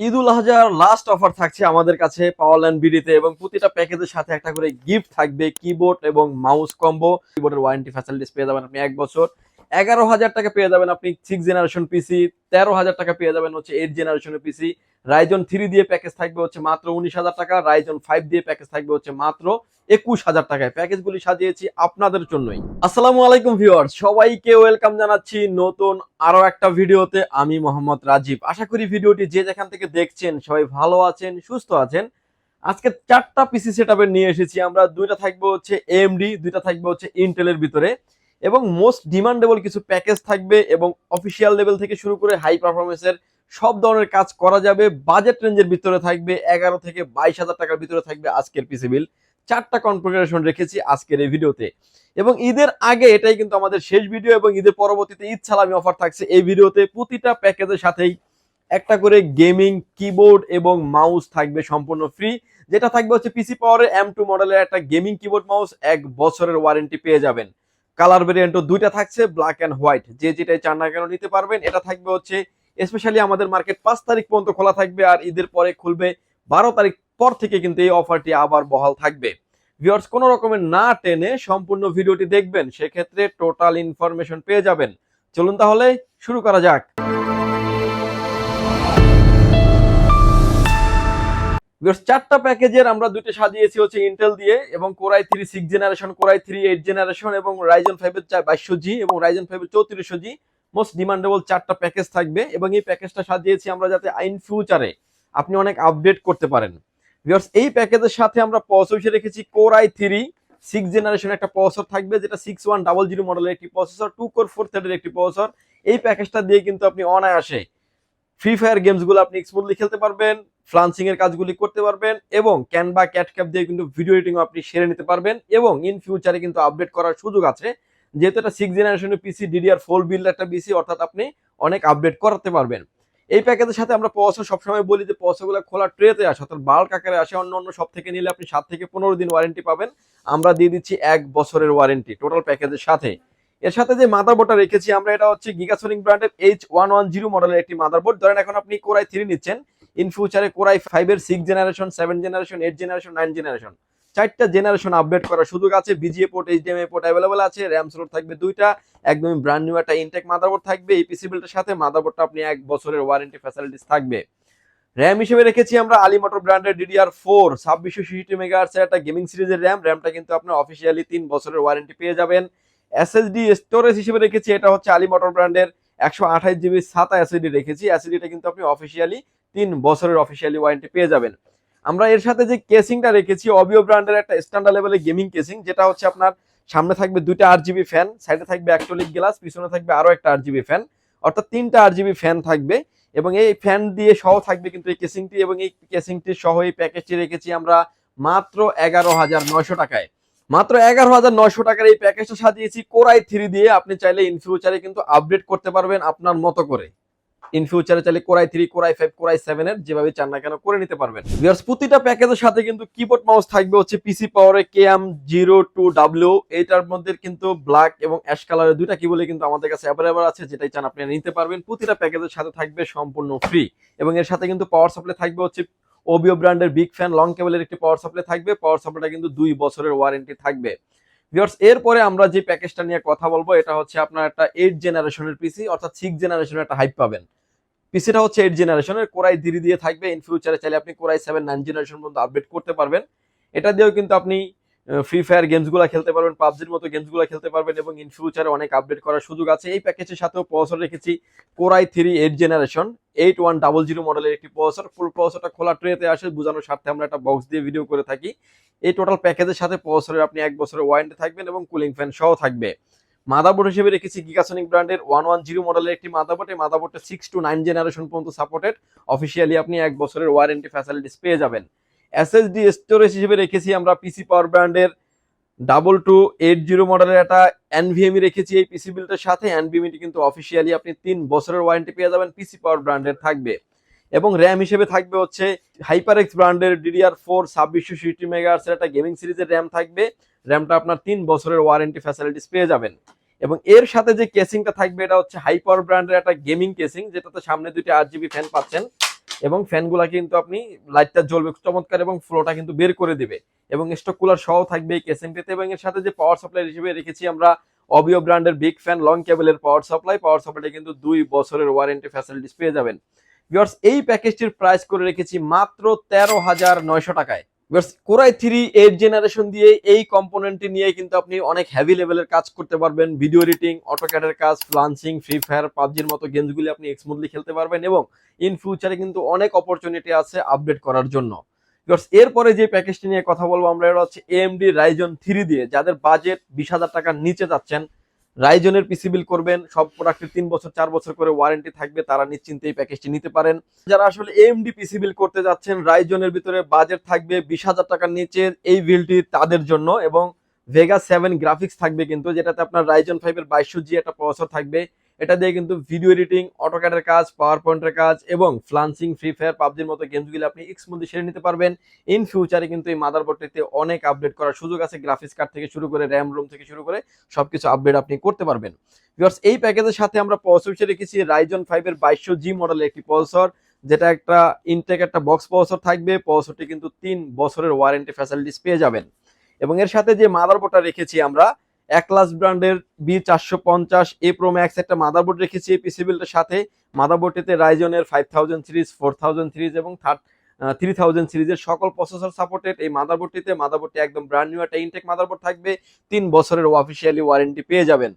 ঈদুল আজহার last offer থাকছে আমাদের কাছে পাওয়ার ল্যান্ড বিডিতে এবং প্রতিটা প্যাকেজের সাথে একটা করে গিফট থাকবে কিবোর্ড এবং মাউস কম্বো কিবোর্ডের ওয়ারেন্টি ফ্যাসিলিটিস পেয়ে যাবেন আপনি এক বছর। এগারো হাজার টাকা পেয়ে যাবেন আপনি সিক্স জেনারেশন পিসি তেরো হাজার টাকা পেয়ে যাবেন হচ্ছে এইট জেনারেশনের পিসি রাইজন থ্রি দিয়ে প্যাকেজ থাকবে হচ্ছে মাত্র উনিশ হাজার টাকা রাইজন ফাইভ দিয়ে প্যাকেজ থাকবে হচ্ছে মাত্র একুশ হাজার টাকায়। প্যাকেজগুলি সাজিয়েছি আপনাদের জন্যই। আসসালামু আলাইকুম ভিউয়ার্স সবাইকে ওয়েলকাম জানাচ্ছি নতুন আরও একটা ভিডিওতে। আমি মোহাম্মদ রাজীব। আশা করি ভিডিওটি যে যেখান থেকে দেখছেন সবাই ভালো আছেন, সুস্থ আছেন। আজকে চারটা পিসি সেটআপের নিয়ে এসেছি আমরা। দুইটা থাকবে হচ্ছে এএমডি দুইটা থাকবে হচ্ছে ইন্টেলের ভিতরে। এবং মোস্ট ডিমান্ডেবল কিছু প্যাকেজ থাকবে এবং অফিসিয়াল লেভেল থেকে শুরু করে হাই পারফরমেন্সের সব ধরনের কাজ করা যাবে। বাজেট রেঞ্জের ভিতরে থাকবে এগারো থেকে বাইশ হাজার টাকার ভিতরে থাকবে আজকের পিসি বিল চারটা কনফিগারেশন রেখেছি আজকের এই ভিডিওতে এবং ঈদের আগে এটাই কিন্তু আমাদের শেষ ভিডিও এবং ঈদের পরবর্তীতে ঈদ সালামি অফার থাকছে এই ভিডিওতে প্রতিটা প্যাকেজের সাথেই একটা করে গেমিং কিবোর্ড এবং মাউস থাকবে সম্পূর্ণ ফ্রি যেটা থাকবে হচ্ছে পিসি পাওয়ারের এম টু মডেলের একটা গেমিং কিবোর্ড মাউস এক বছরের ওয়ারেন্টি পেয়ে যাবেন। কালার ভেরিয়েন্টও দুইটা থাকছে ব্ল্যাক অ্যান্ড হোয়াইট যে যেটাই চান না কেন নিতে পারবেন, এটা থাকবে হচ্ছে স্পেশালি আমাদের মার্কেট পাঁচ তারিখ পর্যন্ত খোলা থাকবে আর ঈদের পরে খুলবে, বারো তারিখ পর থেকে কিন্তু এই অফারটি আবার বহাল থাকবে। ভিওর্স কোনো রকমের না টেনে সম্পূর্ণ ভিডিওটি দেখবেন, সেক্ষেত্রে টোটাল ইনফরমেশন পেয়ে যাবেন। চলুন তাহলে শুরু করা যাক। চারটা প্যাকেজের আমরা দুটো সাজিয়েছি হচ্ছে ইন্টেল দিয়ে এবং core i three six generation core i three eight generation এবং রাইজন ফাইভের বাইশশো জি এবং রাইজন ফাইভের চৌত্রিশশো জি মোস্ট ডিমান্ডেবল চারটা প্যাকেজ থাকবে এবং এই প্যাকেজটা সাজিয়েছি আমরা যাতে আইন ফিউচারে আপনি অনেক আপডেট করতে পারেন। ভিউয়ার্স এই প্যাকেজের সাথে আমরা প্রসেসর রেখেছি core I three six generation একটা প্রসেসর থাকবে যেটা সিক্স ওয়ান ডাবল জিরো মডেলের একটি প্রসেসর টু কোর ফোর থ্রেডের একটি প্রসেসর এই প্যাকেজটা দিয়ে কিন্তু আপনি অনায়াসে ফ্রি ফায়ার গেমসগুলো আপনি স্মুথলি খেলতে পারবেন। ফ্লান্সিং এর কাজগুলি করতে পারবেন এবং ক্যানভা ক্যাট ক্যাপ দিয়ে কিন্তু ভিডিও এডিটিং আপনি সেরে নিতে পারবেন এবং ইন ফিউচারে কিন্তু আপডেট করার সুযোগ আছে। যেহেতু এটা সিক্স জেনারেশনের পিসি ডিডিআর ফোর বিল্ড একটা পিসি অর্থাৎ আপনি অনেক আপডেট করাতে পারবেন। এই প্যাকেজের সাথে আমরা প্রসেসর সবসময় বলি যে প্রসেসরগুলো খোলা ট্রেতে আসে অর্থাৎ বাল্ক আকারে আসে, অন্য অন্য সব থেকে নিলে আপনি সাত থেকে পনেরো দিন ওয়ারেন্টি পাবেন। আমরা দিয়ে দিচ্ছি এক বছরের ওয়ারেন্টি টোটাল প্যাকেজের সাথে। এর সাথে যে মাদারবোর্ডটা রেখেছি, আমরা এটা হচ্ছে গিগাসোনিক ব্র্যান্ডের এইচ ওয়ান ওয়ান জিরো মডেলের একটি মাদারবোর্ড ধরেন এখন আপনি কোরাই থ্রি নিচ্ছেন। ইন ফিউচারে কোরাই ফাইভের six generation seven generation eight generation nine generation চারটা জেনারেশন আপডেট করার সুযোগ আছে। VGA port HDMI port available আছে। র্যাম স্লোট থাকবে দুইটা। একদমই ব্র্যান্ড নিউ একটা ইনটেক মাদারবোর্ড থাকবে। এই পিসি বিলটার সাথে মাদারবোর্ডটা আপনি এক বছরের ওয়ারেন্টি ফ্যাসিলিটিস থাকবে। র্যাম হিসেবে রেখেছি আমরা আলিমোটর ব্র্যান্ডের ডিডিআর ফোর ছাব্বিশশো সিসিটি মেগাহার্সের একটা গেমিং সিরিজের র্যাম র্যামটা কিন্তু আপনার অফিসিয়ালি তিন বছরের ওয়ারেন্টি পেয়ে যাবেন। এসএসডি স্টোরেজ হিসেবে রেখেছি। এটা হচ্ছে আলিমোটর ব্র্যান্ডের একশো আঠাশ জিবি সাতা এসএসডি রেখেছি। এসএসডিটা কিন্তু আপনি অফিসিয়ালি তিন বছরের অফিসিয়ালি ওয়ারেন্টি পেয়ে যাবেন। আমরা এর সাথে যে কেসিংটা রেখেছি অবিও ব্র্যান্ডের একটা স্ট্যান্ডার্ড লেভেলের গেমিং কেসিং যেটা হচ্ছে আপনার সামনে থাকবে দুইটা আট জিবি ফ্যান সাইডে থাকবে অ্যাক্টোলিক গ্লাস পিছনে থাকবে আরও একটা আট জিবি ফ্যান অর্থাৎ তিনটা আট জিবি ফ্যান থাকবে। এবং এই ফ্যান দিয়ে সহ থাকবে কিন্তু এই কেসিংটি এবং এই কেসিংটি সহ এই প্যাকেজটি রেখেছি আমরা মাত্র এগারো হাজার নয়শো টাকায়। মাত্র এগারো হাজার নয়শো টাকার এই প্যাকেজটা সাজিয়েছি। কোরাই থ্রি দিয়ে আপনি চাইলে ইন ফিউচারে কিন্তু আপডেট করতে পারবেন আপনার মতো করে। ইন ফিউচারে চাইলে core i three core i five core i seven এর যেভাবে চান না কেন করে নিতে পারবেন। প্রতিটা প্যাকেজের সাথে কিন্তু কিবোর্ড মাউস থাকবে হচ্ছে পিসি পাওয়ারে K M zero two W এইটার মধ্যে কিন্তু ব্ল্যাক এবং অ্যাশ কালারের দুইটা কিবোর্ডে কিন্তু আমাদের কাছে অ্যাভেলেবল আছে, যেটাই চান আপনি নিতে পারবেন। প্রতিটা প্যাকেজের সাথে থাকবে সম্পূর্ণ ফ্রি এবং এর সাথে কিন্তু পাওয়ার সাপ্লাই থাকবে হচ্ছে ওবিও ব্র্যান্ডের বিগ ফ্যান লং কেবলের একটি পাওয়ার সাপ্লাই থাকবে। পাওয়ার সাপ্লাইটা কিন্তু দুই বছরের ওয়ারেন্টি থাকবে। ভিওর্স এরপরে আমরা যে প্যাকেজটা নিয়ে কথা বলব, এটা হচ্ছে আপনার একটা এইট জেনারেশনের পিসি অর্থাৎ সিক্স জেনারেশনের একটা হাইপ পাবেন। পিসিটা হচ্ছে এইট জেনারেশনের কোরাই ধীরে দিয়ে থাকবে। ইন ফিউচারে চাইলে আপনি core i seven nine generation পর্যন্ত আপডেট করতে পারবেন। এটা দিয়েও কিন্তু আপনি ফ্রি ফায়ার গেমসগুলো খেলতে পারবেন, পাবজির মতো গেমসগুলো খেলতে পারবেন এবং ইন ফিউচারে অনেক আপডেট করার সুযোগ আছে। এই প্যাকেজের সাথেও প্রসেসর রেখেছি core i three eight generation eight one double zero মডেলের একটি প্রসেসর ফুল প্রসেসরটা খোলা ট্রেতে আসে, বোঝানোর স্বার্থে আমরা একটা বক্স দিয়ে ভিডিও করে থাকি। এই টোটাল প্যাকেজের সাথে প্রসেসরের আপনি এক বছরের ওয়ারেন্টি থাকবেন এবং কুলিং ফ্যান সহ থাকবে। মাদারবোর্ড হিসেবে রেখেছি গিগাসনিক ব্র্যান্ডের ওয়ান ওয়ান জিরো মডেলের একটি মাদারবোর্ড এই মাদারবোর্ডটা সিক্স টু নাইন জেনারেশন পর্যন্ত সাপোর্টেড অফিসিয়ালি আপনি এক বছরের ওয়ারেন্টি ফ্যাসিলিটিস পেয়ে যাবেন। এসএসডি স্টোরেজ হিসেবে রেখেছি আমরা পিসি পাওয়ার ব্র্যান্ডের ডাবল টু এইট জিরো মডেলের একটা এনভিএমই রেখেছি এই পিসি বিলটার সাথে। এনভিএমটি কিন্তু অফিসিয়ালি আপনি তিন বছরের ওয়ারেন্টি পেয়ে যাবেন পিসি পাওয়ার ব্র্যান্ডের থাকবে। এবং র্যাম হিসেবে থাকবে হচ্ছে হাইপার এক্স ব্র্যান্ডের ডিডিআর ফোর ছাব্বিশশো সিটি মেগাহার্সের একটা গেমিং সিরিজের র্যাম থাকবে। র্যামটা আপনার তিন বছরের ওয়ারেন্টি ফ্যাসিলিটিস পেয়ে যাবেন। এবং এর সাথে যে কেসিংটা থাকবে, এটা হচ্ছে হাই পাওয়ার ব্র্যান্ডের একটা গেমিং কেসিং যেটাতে সামনে দুইটা আট জিবি ফ্যান পাচ্ছেন। এবং ফ্যানগুলা কিন্তু আপনি লাইটটা জ্বলবে চমৎকার এবং ফ্লোটা কিন্তু বের করে দিবে। এবং স্টক কুলার সহ থাকবে এই কেসেমটিতে এবং এর সাথে যে পাওয়ার সাপ্লাই হিসেবে রেখেছি আমরা অবিও ব্র্যান্ডের বিগ ফ্যান লং কেবলের পাওয়ার সাপ্লাই পাওয়ার সাপ্লাইটা কিন্তু দুই বছরের ওয়ারেন্টি ফ্যাসিলিটিস পেয়ে যাবেন। ভিউয়ার্স এই প্যাকেজটির প্রাইস করে রেখেছি মাত্র তেরো হাজার নয়শো টাকায়। কোরাই থ্রি এইট জেনারেশন দিয়ে এই কম্পোনেন্টটি নিয়ে কিন্তু আপনি অনেক হেভি লেভেলের কাজ করতে পারবেন। ভিডিও এডিটিং অটোক্যাডের কাজ ফ্লান্সিং ফ্রি ফায়ার পাবজির মতো গেমসগুলি আপনি স্মুথলি খেলতে পারবেন এবং ইন ফিউচারে কিন্তু অনেক অপরচুনিটি আছে আপডেট করার জন্য। এরপরে যে প্যাকেজটি নিয়ে কথা বলব আমরা, এটা হচ্ছে এএমডি রাইজন থ্রি দিয়ে, যাদের বাজেট বিশ হাজার টাকার নিচে যাচ্ছেন রাইজনের পিসি বিল করবেন, সব প্রোডাক্টের তিন বছর, চার বছর করে ওয়ারেন্টি থাকবে, তারা নিশ্চিন্তে এই প্যাকেজটি নিতে পারেন। যারা আসলে এমডি পিসি বিল করতে যাচ্ছেন, রাইজনের ভিতরে বাজেট থাকবে বিশ হাজার টাকার নিচে এই বিলটি তাদের জন্য এবং ভেগা সেভেন গ্রাফিক্স থাকবে কিন্তু, যেটাতে আপনার রাইজন ফাইভের বাইশশো জি একটা প্রসেসর থাকবে। এটা দিয়ে কিন্তু ভিডিও এডিটিং অটোক্যাডের কাজ পাওয়ার পয়েন্টের কাজ এবং ফ্লান্সিং ফ্রি ফায়ার পাবজির মতো গেমসগুলো আপনি স্মুথলি সেরে নিতে পারবেন। ইন ফিউচারে কিন্তু এই মাদারবোর্ডটিতে অনেক আপডেট করার সুযোগ আছে। গ্রাফিক্স কার্ড থেকে শুরু করে র্যাম রুম থেকে শুরু করে সবকিছু আপডেট আপনি করতে পারবেন। ভিউয়ার্স এই প্যাকেজের সাথে আমরা প্রসেসর হিসেবে রেখেছি রাইজন ফাইভের বাইশশো জি মডেলের একটি প্রসেসর যেটা একটা ইনটেক একটা বক্স প্রসেসর থাকবে। প্রসেসরটি কিন্তু তিন বছরের ওয়ারেন্টি ফ্যাসিলিটিস পেয়ে যাবেন। এবং এর সাথে যে মাদারবোর্ডটা রেখেছি আমরা একলাস ব্র্যান্ডের বি চারশো পঞ্চাশ এ প্রো ম্যাক্স একটা মাদারবোর্ড রেখেছি এই পিসি বিলটার সাথে। মাদারবোর্ডটিতে রাইজনের five thousand series four thousand series এবং থার্ড থ্রি থাউজেন্ড সিরিজের সকল প্রসেসর সাপোর্টেড এই মাদারবোর্ডটিতে মাদারবোর্ডটি একদম ব্র্যান্ড নিউ একটা ইনটেক মাদারবোর্ড থাকবে। তিন বছরের অফিসিয়ালি ওয়ারেন্টি পেয়ে যাবেন।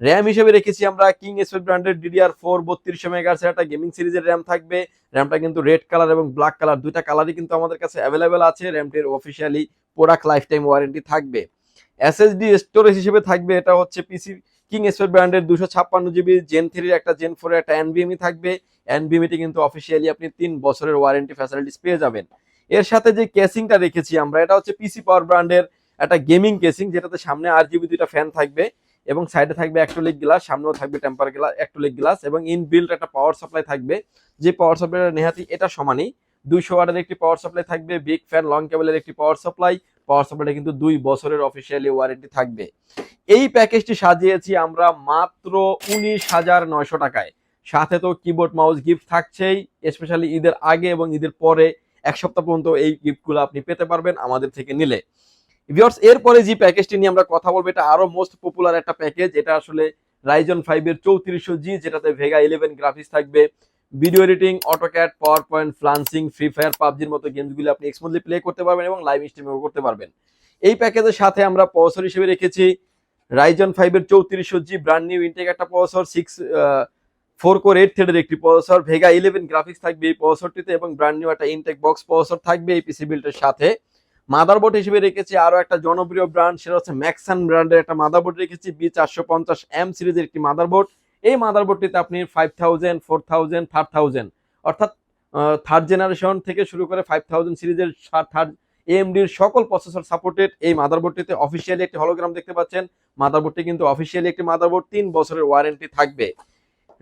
র্যাম হিসেবে রেখেছি আমরা কিং এসপেড ব্র্যান্ডের ডিডিআর ফোর বত্রিশশো মেগাহার্সের একটা গেমিং সিরিজের র্যাম থাকবে। র্যামটা কিন্তু রেড কালার এবং ব্ল্যাক কালার দুইটা কালারই কিন্তু আমাদের কাছে অ্যাভেলেবেল আছে। র্যামটির officially product life time warranty থাকবে। এসএসডি স্টোরেজ হিসেবে থাকবে, এটা হচ্ছে পিসি কিং এসপেড ব্র্যান্ডের দুশো ছাপ্পান্ন জিবি জেন থ্রির একটা জেন ফোরের একটা এনভিএমই থাকবে। এনভিএমইটি কিন্তু অফিসিয়ালি আপনি তিন বছরের ওয়ারেন্টি ফ্যাসিলিটিস পেয়ে যাবেন। এর সাথে যে কেসিংটা রেখেছি আমরা, এটা হচ্ছে পিসি পাওয়ার ব্র্যান্ডের একটা গেমিং কেসিং যেটাতে সামনে আর জিবি দুইটা ফ্যান থাকবে এবং সাইডে থাকবে অ্যাক্টোলিক গ্লাস সামনেও থাকবে টেম্পার গ্লাস অ্যাক্টোলিক গ্লাস এবং ইন বিল্ড একটা পাওয়ার সাপ্লাই থাকবে। যে পাওয়ার সাপ্লাইটা নেহাতি এটা সমানই। দুইশো ওয়াটের একটি পাওয়ার সাপ্লাই থাকবে বিগ ফ্যান লং কেবলের একটি পাওয়ার সাপ্লাই পাওয়ার সাপ্লাইটা কিন্তু দুই বছরের অফিসিয়ালি ওয়ারেন্টি থাকবে। এই প্যাকেজটি সাজিয়েছি আমরা মাত্র উনিশ হাজার নয়শো টাকায়। সাথে তো কিবোর্ড মাউস গিফট থাকছেই স্পেশালি ঈদের আগে এবং ঈদের পরে এক সপ্তাহ পর্যন্ত এই গিফটগুলো আপনি পেতে পারবেন আমাদের থেকে নিলে। ভিউয়ার্স এরপরে যে প্যাকেজটি নিয়ে আমরা কথা বলব, এটা আরও মোস্ট পপুলার একটা প্যাকেজ এটা আসলে রাইজন ফাইভ এর চৌত্রিশশো জি যেটাতে ভেগা ইলেভেন গ্রাফিক্স থাকবে। Video editing AutoCAD power point freelancing free fire পাবজির মতো গেমসগুলো আপনি স্মুথলি প্লে করতে পারবেন এবং লাইভ স্ট্রিমিংও করতে পারবেন। এই প্যাকেজের সাথে আমরা প্রসেসর হিসেবে রেখেছি রাইজন ফাইভ এর চৌত্রিশশো জি ব্র্যান্ড নিউ ইনটেক একটা processor six four core eight থ্রেডের একটি প্রসেসর ভেগা ইলেভেন গ্রাফিক্স থাকবে এই প্রসেসরটিতে এবং ব্র্যান্ড নিউ একটা ইনটেক বক্স প্রসেসর থাকবে এই পিসি বিল্ডের সাথে। মাদারবোর্ড হিসেবে রেখেছি আরও একটা জনপ্রিয় ব্র্যান্ড সেটা হচ্ছে ম্যাক্সান ব্র্যান্ডের একটা মাদারবোর্ড রেখেছি বি চারশো পঞ্চাশ এম সিরিজের একটি মাদারবোর্ড এই মাদারবোর্ডটিতে আপনি five thousand four thousand third thousand অর্থাৎ থার্ড জেনারেশন থেকে শুরু করে ফাইভ থাউজেন্ড সিরিজের থার্ড এএমডির সকল প্রসেসর সাপোর্টেড এই মাদারবোর্ডটিতে অফিসিয়ালি একটি হলোগ্রাম দেখতে পাচ্ছেন। মাদারবোর্ডটি কিন্তু অফিসিয়ালি একটি মাদারবোর্ড তিন বছরের ওয়ারেন্টি থাকবে।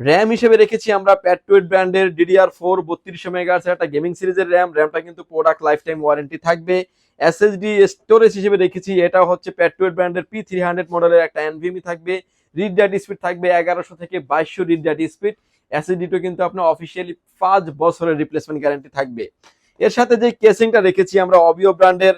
র্যাম হিসেবে রেখেছি আমরা প্যাটুয়েট ব্র্যান্ডের ডিডিআর ফোর বত্রিশশো মেগাহার্সের একটা গেমিং সিরিজের র্যাম র্যামটা কিন্তু প্রোডাক্ট লাইফ টাইম ওয়ারেন্টি থাকবে এসএসডি স্টোরেজ হিসেবে রেখেছি এটা হচ্ছে প্যাটুয়েট ব্র্যান্ডের পি থ্রি হান্ড্রেড মডেলের একটা এনভিএমই থাকবে। রিড ডাট স্পিড থাকবে এগারোশো থেকে বাইশশো রিড ডাট স্পিড এসএসডিটা কিন্তু আপনার অফিসিয়ালি পাঁচ বছরের রিপ্লেসমেন্ট গ্যারান্টি থাকবে। এর সাথে যে কেসিংটা রেখেছি আমরা অবিও ব্র্যান্ডের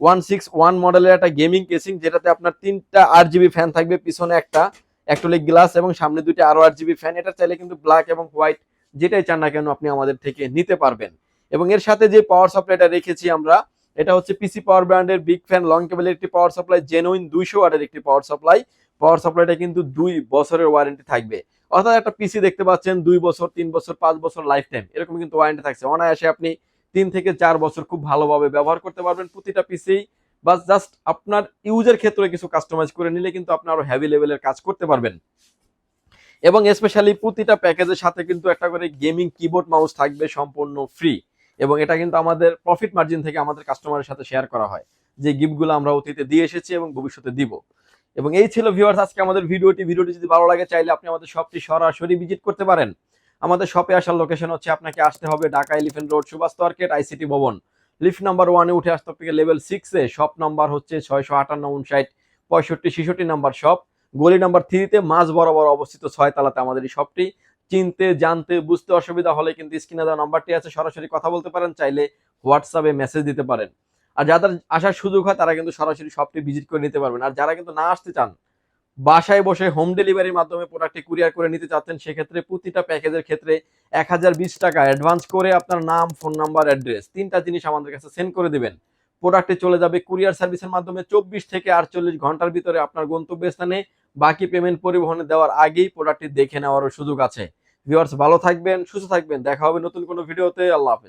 ওয়ান সিক্স ওয়ান মডেলের একটা গেমিং কেসিং যেটাতে আপনার তিনটা আট জিবি ফ্যান থাকবে, পিছনে একটা অ্যাক্টোলিক গ্লাস এবং সামনে দুইটা আরও আট জিবি ফ্যান এটা চাইলে কিন্তু ব্ল্যাক এবং হোয়াইট যেটাই চান না কেন আপনি আমাদের থেকে নিতে পারবেন। এবং এর সাথে যে পাওয়ার সাপ্লাইটা রেখেছি আমরা, এটা হচ্ছে পিসি পাওয়ার ব্র্যান্ডের বিগ ফ্যান লং কেবলের একটি পাওয়ার সাপ্লাই জেনুইন দুইশো ওয়াটের একটি পাওয়ার সাপ্লাই পাওয়ার সাপ্লাইটা কিন্তু দুই বছরের ওয়ারেন্টি থাকবে। অর্থাৎ একটা পিসি দেখতে পাচ্ছেন, দুই বছর, তিন বছর, পাঁচ বছর লাইফ টাইম এরকম কিন্তু ওয়ারেন্টি থাকছে। অনায়াসে আপনি তিন থেকে চার বছর খুব ভালোভাবে ব্যবহার করতে পারবেন প্রতিটা পিসি বা জাস্ট আপনার ইউজের ক্ষেত্রে কিছু কাস্টমাইজ করে নিলে কিন্তু আপনি আরও হেভি লেভেলের কাজ করতে পারবেন। এবং স্পেশালি প্রতিটা প্যাকেজের সাথে কিন্তু একটা করে গেমিং কিবোর্ড মাউস থাকবে সম্পূর্ণ ফ্রি এবং এটা কিন্তু আমাদের প্রফিট মার্জিন থেকে আমাদের কাস্টমারের সাথে শেয়ার করা হয়। যে গিফটগুলো আমরা অতীতে দিয়ে এসেছি এবং ভবিষ্যতে দিব। এবং এই ছিল ভিউয়ার্স আজকে আমাদের ভিডিওটি। ভিডিওটি যদি ভালো লাগে, চাইলে আপনি আমাদের শপটি সরাসরি ভিজিট করতে পারেন। আমাদের শপে আসার লোকেশন হচ্ছে আপনাকে আসতে হবে Dhaka elephant road Subhash market ICT ভবন। লিফট নাম্বার ওয়ানে উঠে আসতে হবে লেভেল সিক্সে শপ নাম্বার হচ্ছে ছয়শো আটান্ন উনষাট, পঁয়ষট্টি, ছেষট্টি নাম্বার শপ গলি নাম্বার থ্রিতে মাঝ বরাবর অবস্থিত ছয় তালাতে আমাদের এই শপটি চিনতে, জানতে, বুঝতে অসুবিধা হলে কিন্তু স্ক্রিনে দেওয়া নাম্বারটি আছে। সরাসরি কথা বলতে পারেন, চাইলে হোয়াটসঅ্যাপে মেসেজ দিতে পারেন। আর যাদের আসার সুযোগ হয়, তারা কিন্তু সরাসরি শপটি ভিজিট করে নিতে পারবেন। আর যারা কিন্তু না আসতে চান, বাসায় বসে হোম ডেলিভারির মাধ্যমে প্রোডাক্টটি কুরিয়ার করে নিতে চাচ্ছেন, সেক্ষেত্রে প্রতিটা প্যাকেজের ক্ষেত্রে এক হাজার বিশ টাকা অ্যাডভান্স করে আপনার নাম ফোন নাম্বার অ্যাড্রেস তিনটা জিনিস আমাদের কাছে সেন্ড করে দিবেন। প্রোডাক্টে চলে যাবে কুরিয়ার সার্ভিসের মাধ্যমে চব্বিশ থেকে আটচল্লিশ ঘণ্টার ভিতরে আপনার গন্তব্যস্থানে। বাকি পেমেন্ট পরিবহনে দেওয়ার আগেই প্রোডাক্টটি দেখে নেওয়ারও সুযোগ আছে। ভিউয়ার্স ভালো থাকবেন, সুস্থ থাকবেন। দেখা হবে নতুন কোনো ভিডিওতে আল্লাহ হাফেজ।